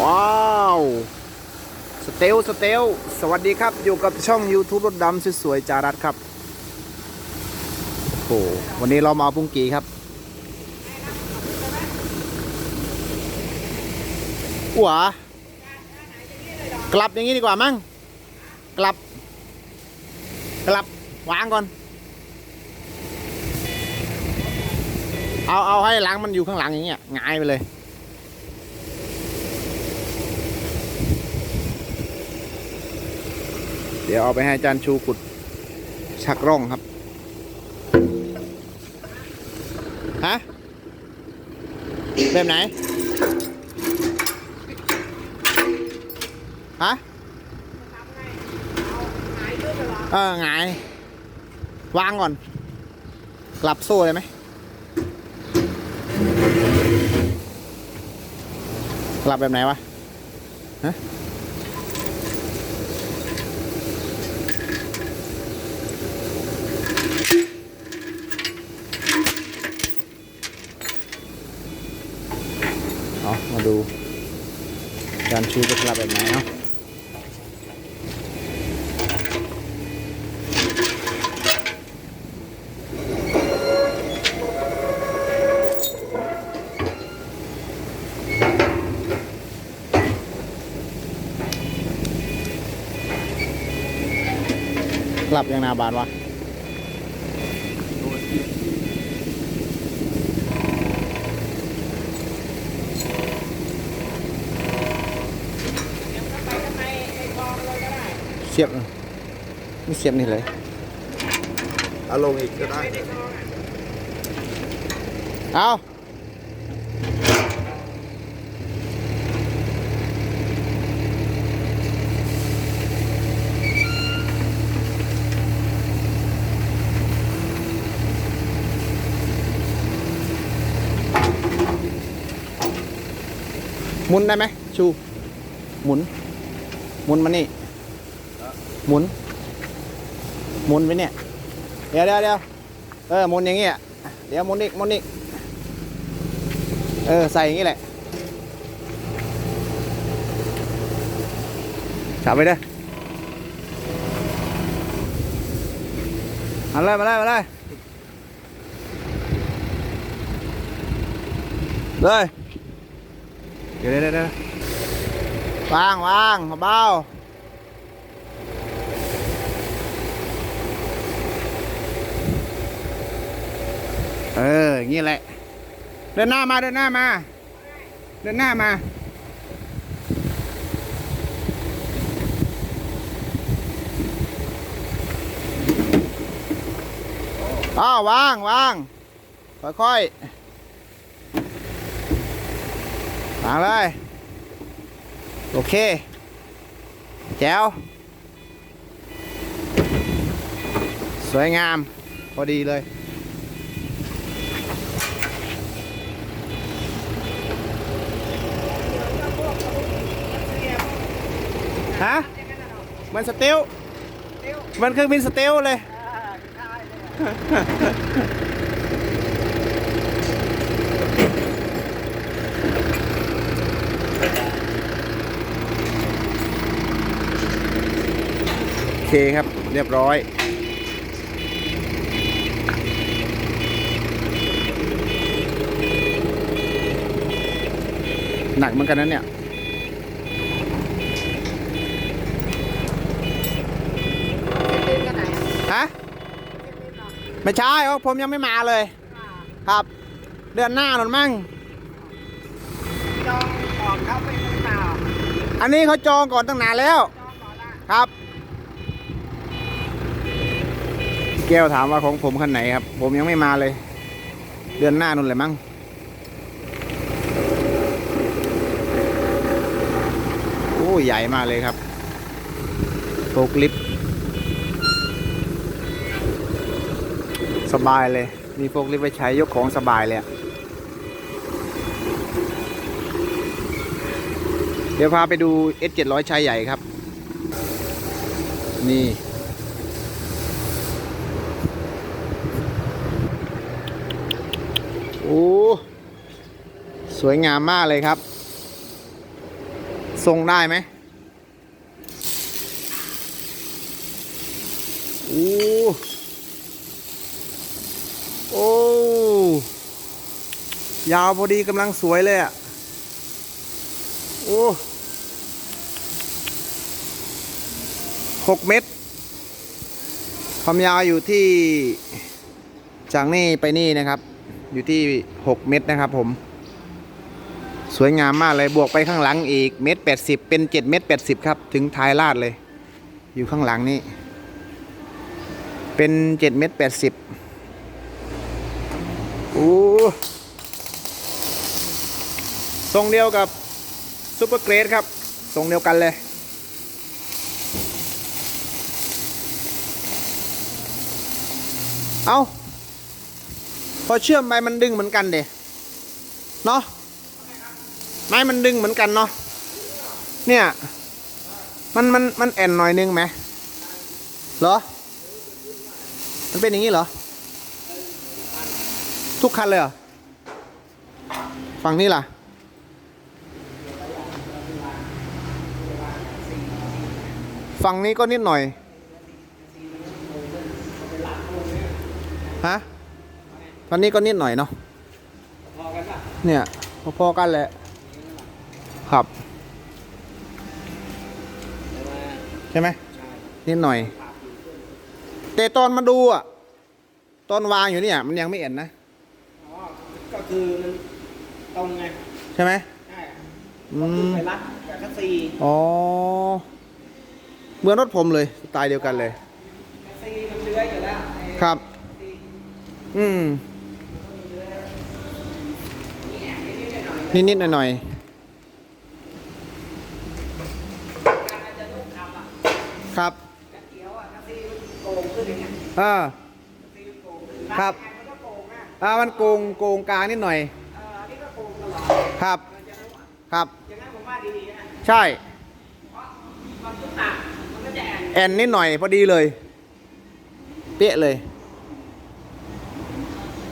ว้าว สเตล สเตล สวัสดีครับ อยู่กับช่อง YouTube รถดำสวยๆจารัสครับ โอ้โหวันนี้เรามาเอาปุ้งกีครับ หัว กลับอย่างนี้ดีกว่ามั้ง กลับ กลับ วางก่อน เอา เอาให้หลังมันอยู่ข้างหลังอย่างเงี้ยหงายไปเลย เดี๋ยวเอาไปให้อาจารย์ชูกุดชักร่องครับ ฮะ แบบไหน ฮะเออหงาย วางก่อน กลับโซ่เลยไหม กลับแบบไหนวะ ฮะ เอามาดู การชูจะกลับแบบไหนเนาะกลับยังนาบานวะ เสียบเลยไม่เสียบนี่เลยเอาลงอีกก็ได้ เอาหมุนได้ไหมชู หมุน หมุนมานี่ หมุน หมุนไปเนี่ย เดี๋ยวเดี๋ยวเดี๋ยวเออหมุนอย่างเงี้ยเดี๋ยวหมุนอีกหมุนอีกเออ ใส่อย่างงี้แหละจับไปเด้อมาเลยมาเลยมาเลยเลยเดี๋ยวเดี๋ยวเดี๋ยววางวางเบา เอออย่างงี้แหละ เดินหน้ามาเดินหน้ามา เดินหน้ามา อ้าววางวางค่อยๆวางเลย โอเค แจ๋วสวยงาม พอดีเลย ฮะมันสเตลมันเครื่องบินสเตลเลยโอเคครับเรียบร้อยหนักเหมือนกันนะเนี่ย ไม่ใช่เพราะผมยังไม่มาเลย ครับ เดือนหน้าหนนมั่งจองก่อนเข้าไปหรือเปล่าอันนี้เขาจองก่อนตั้งนานแล้ว จองก่อนละครับแก้วถามว่าของผมคันไหนครับ ผมยังไม่มาเลย เดือนหน้านู่นเลยมั้งโอ้ใหญ่มากเลยครับโฟกลิฟต์ สบายเลย มีโฟกลิฟต์ไว้ใช้ยกของสบายเลย เดี๋ยวพาไปดู S700 ชายใหญ่ครับ นี่ โอ้ สวยงามมากเลยครับ ทรงได้ไหมโอ้ ยาวพอดีกำลังสวยเลยอะ โอ้หกเมตร ความยาวอยู่ที่จากนี่ไปนี่นะครับ อยู่ที่6เมตรนะครับผม สวยงามมากเลยบวกไปข้างหลังอีกเมตรแปดสิบเป็น7เมตรแปดสิบครับ ถึงท้ายลาดเลย อยู่ข้างหลังนี่เป็น7เมตรแปดสิบโอ้ ทรงเดียวกับซูเปอร์เกรดครับทรงเดียวกันเลย เอาพอเชื่อมไปมันดึงเหมือนกันเดเนาะไม้มันดึงเหมือนกันเนาะเนี่ยมันมันมันแอนหน่อยนึงไหมเหรอ มันเป็นอย่างนี้เหรอ ทุกคันเลยเหรอ ฝั่งนี้ล่ะ ฝั่งนี้ก็นิดหน่อย ฮะตอนนี้ก็นิดหน่อยเนาะพอกันป่ะเนี่ยพอๆกันแหละ ครับ ใช่ไหมนิดหน่อย แต่ตอนมาดูอะ ตอนวางอยู่เนี่ยมันยังไม่เอ็นนะอ๋อก็คือมันตรงไง ใช่ไหมใช่อืก็คือมไปรัดกับคัสซีอ๋อ เหมือนรถผมเลยสไตล์เดียวกันเลยครับ อืมนิดๆหน่อยๆครับอ่าครับ อ่ามันโกงโกงกลางนิดหน่อยครับ ครับ ใช่ เพราะมันทุกหนักมันก็จะแอนนิดหน่อยพอดีเลย เป๊ะเลย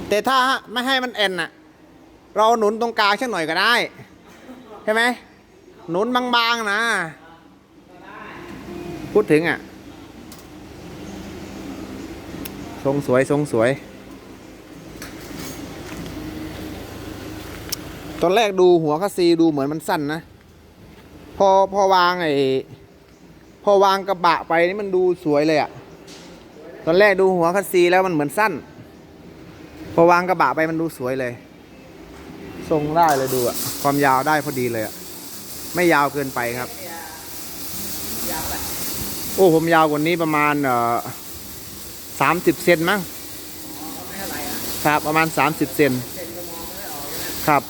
แต่ถ้าไม่ให้มันแอนน่ะเราหนุนตรงกลางสักหน่อยก็ได้ ใช่ไหมหนุนบางๆนะ พูดถึงอะ ทรงสวย ทรงสวย ตอนแรกดูหัวคัสซีดูเหมือนมันสั้นนะ พอพอวางไอ้ พอวางกระบะไปนี่มันดูสวยเลยอะตอนแรกดูหัวคัสซีแล้วมันเหมือนสั้น พอวางกระบะไปมันดูสวยเลย ทรงได้เลยดูอะความยาวได้พอดีเลยอะไม่ยาวเกินไปครับ โอ้ผมยาวกว่านี้ประมาณเอ่อสามสิบเซนมั้งครับประมาณสามสิบเซนครับ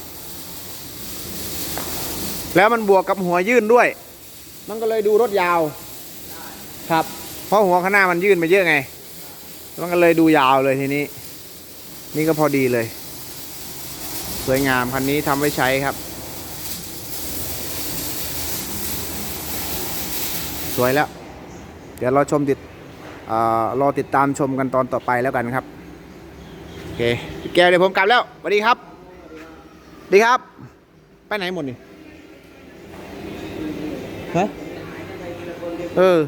แล้วมันบวกกับหัวยื่นด้วย มันก็เลยดูรถยาว ครับ เพราะหัวข้างหน้ามันยื่นไปเยอะไง มันก็เลยดูยาวเลยทีนี้ นี่ก็พอดีเลย สวยงามคันนี้ทำไว้ใช้ครับ สวยแล้ว เดี๋ยวเราชมติดเอ่อรอติดตามชมกันตอนต่อไปแล้วกันครับ โอเคพี่แก้วเดี๋ยวผมกลับแล้วสวัสดีครับสวัสดีครับ ไปไหนหมดนี่ฮะเออ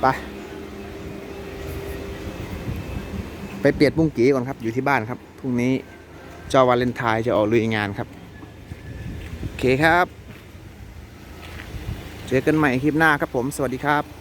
ไป ไปเปลี่ยนบุ้งกีก่อนครับ อยู่ที่บ้านครับ พรุ่งนี้จอวาเลนไทน์จะออกลุยงานครับ โอเคครับ เจอกันใหม่คลิปหน้าครับผม สวัสดีครับ